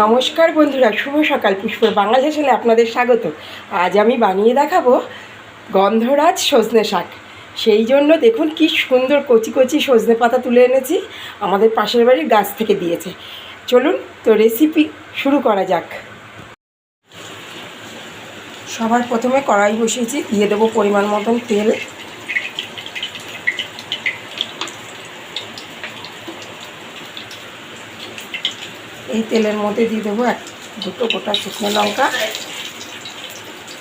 নমস্কার বন্ধুরা, শুভ সকাল পুষ্পর বাংলা চ্যানেলে আপনাদের স্বাগত। আজ আমি বানিয়ে দেখাবো গন্ধরাজ সজনে শাক। সেই জন্য দেখুন কি সুন্দর কচি কচি সজনে পাতা তুলে এনেছি, আমাদের পাশের বাড়ির গাছ থেকে দিয়েছে। চলুন তো রেসিপি শুরু করা যাক। সবার প্রথমে কড়াই বসিয়েছি, দিয়ে দেবো পরিমাণ মতন তেল। এই তেলের মধ্যে দিয়ে দেবো এক, দুটো গোটা শুকনো লঙ্কা,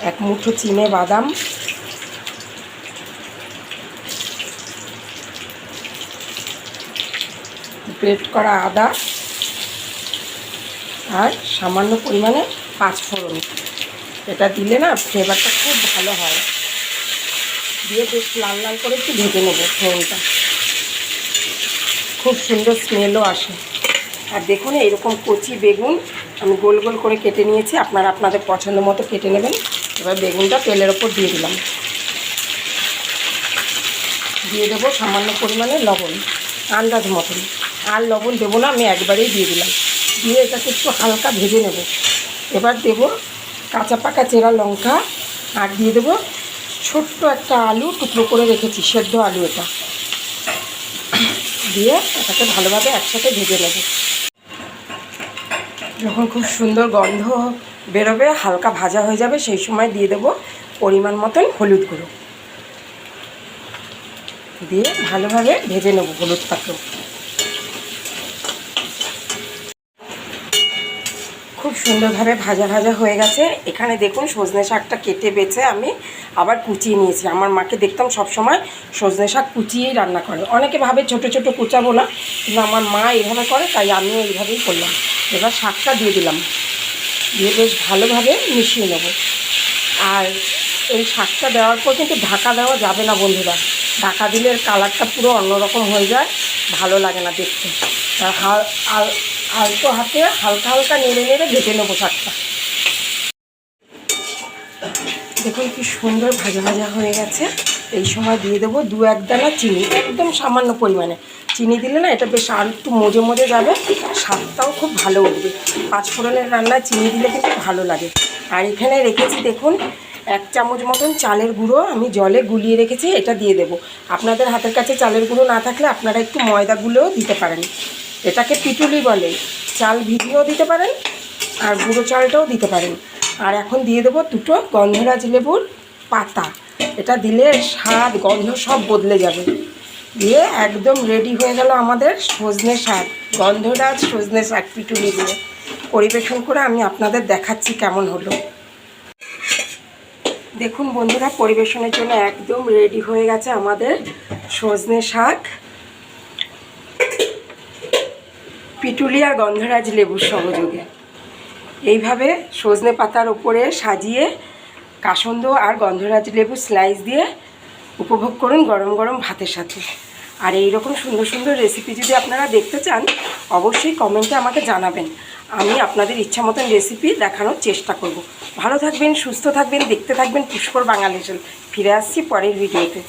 এক মুঠো চিনে বাদাম, গ্রেট করা আদা, আর সামান্য পরিমাণে পাঁচফোড়ন। এটা দিলে না ফ্লেভারটা খুব ভালো হয়। দিয়ে বেশ লাল লাল করে একটু ভেজে নেব ফোড়নটা। খুব সুন্দর স্মেলও আসে। আর দেখুন, এইরকম কচি বেগুন আমি গোল গোল করে কেটে নিয়েছি। আপনারা আপনাদের পছন্দ মতো কেটে নেবেন। এবার বেগুনটা তেলের ওপর দিয়ে দিলাম। দিয়ে দেবো সামান্য পরিমাণে লবণ, আন্দাজ মতন। আর লবণ দেবো না, আমি একবারেই দিয়ে দিলাম। দিয়ে এটাকে একটু হালকা ভেজে নেব। এবার দেব কাঁচা পাকা চেরা লঙ্কা, আর দিয়ে দেবো ছোট্ট একটা আলু, টুকরো করে রেখেছি, সেদ্ধ আলু এটা। দিয়ে এটাকে ভালোভাবে একসাথে ভেজে নেব। যখন খুব সুন্দর গন্ধ বেরোবে, হালকা ভাজা হয়ে যাবে, সেই সময় দিয়ে দেব পরিমাণ মতন হলুদ গুঁড়ো। দিয়ে ভালোভাবে ভেজে নেব হলুদ পাত্র। সুন্দরভাবে ভাজা ভাজা হয়ে গেছে। এখানে দেখুন সজনে শাকটা কেটে বেছে আমি আবার কুচিয়ে নিয়েছি। আমার মাকে দেখতাম সব সময় সজনে শাক কুচিয়েই রান্না করে। অনেকে ভাবে ছোট ছোট কুচাবো না, কিন্তু আমার মা এইভাবে করে, তাই আমিও এইভাবেই করলাম। এবার শাকটা দিয়ে দিলাম। দিয়ে বেশ ভালোভাবে মিশিয়ে নেব। আর এই শাকটা দেওয়ার পর কিন্তু ঢাকা দেওয়া যাবে না বন্ধুরা। ঢাকা দিলে কালারটা পুরো অন্যরকম হয়ে যায়। ভালো লাগে না দেখতে। আর আলতো হাতে হালকা হালকা নেড়ে নেড়ে ভেজে নেব শাকটা। দেখুন কি সুন্দর ভাজা ভাজা হয়ে গেছে। এই সময় দিয়ে দেবো দু এক দানা চিনি, একদম সামান্য পরিমাণে। চিনি দিলে না এটা বেশ আর একটু মজে মজে যাবে, স্বাদটাও খুব ভালো উঠবে। পাঁচফোড়নের রান্নায় চিনি দিলে কিন্তু ভালো লাগে। আর এখানে রেখেছি দেখুন, এক চামচ মতন চালের গুঁড়ো আমি জলে গুলিয়ে রেখেছি, এটা দিয়ে দেবো। আপনাদের হাতের কাছে চালের গুঁড়ো না থাকলে আপনারা একটু ময়দা গুঁড়োও দিতে পারেন। এটাকে পিটুলি বলে। চাল ভিজিয়েও দিতে পারেন আর গুঁড়ো চালটাও দিতে পারেন। আর এখন দিয়ে দেবো দুটো গন্ধরাজ লেবুর পাতা। এটা দিলে স্বাদ, গন্ধ সব বদলে যাবে। দিয়ে একদম রেডি হয়ে গেল আমাদের সজনে শাক, গন্ধরাজ সজনে শাক পিটুলি দিয়ে। পরিবেশন করে আমি আপনাদের দেখাচ্ছি কেমন হলো। দেখুন বন্ধুরা, পরিবেশনের জন্য একদম রেডি হয়ে গেছে আমাদের সজনে শাক। পিটুলি আর গন্ধরাজ লেবুর সহযোগে। এইভাবে সজনে পাতার ওপরে সাজিয়ে কাসন্দ আর গন্ধরাজ লেবু স্লাইস দিয়ে উপভোগ করুন গরম গরম ভাতের সাথে। আর এই রকম সুন্দর সুন্দর রেসিপি যদি আপনারা দেখতে চান, অবশ্যই কমেন্টে আমাকে জানাবেন। আমি আপনাদের ইচ্ছা মতন রেসিপি দেখানোর চেষ্টা করব। ভালো থাকবেন, সুস্থ থাকবেন, দেখতে থাকবেন পুষ্কর বাঙালি চল ফিরে আসছি পরের ভিডিওতে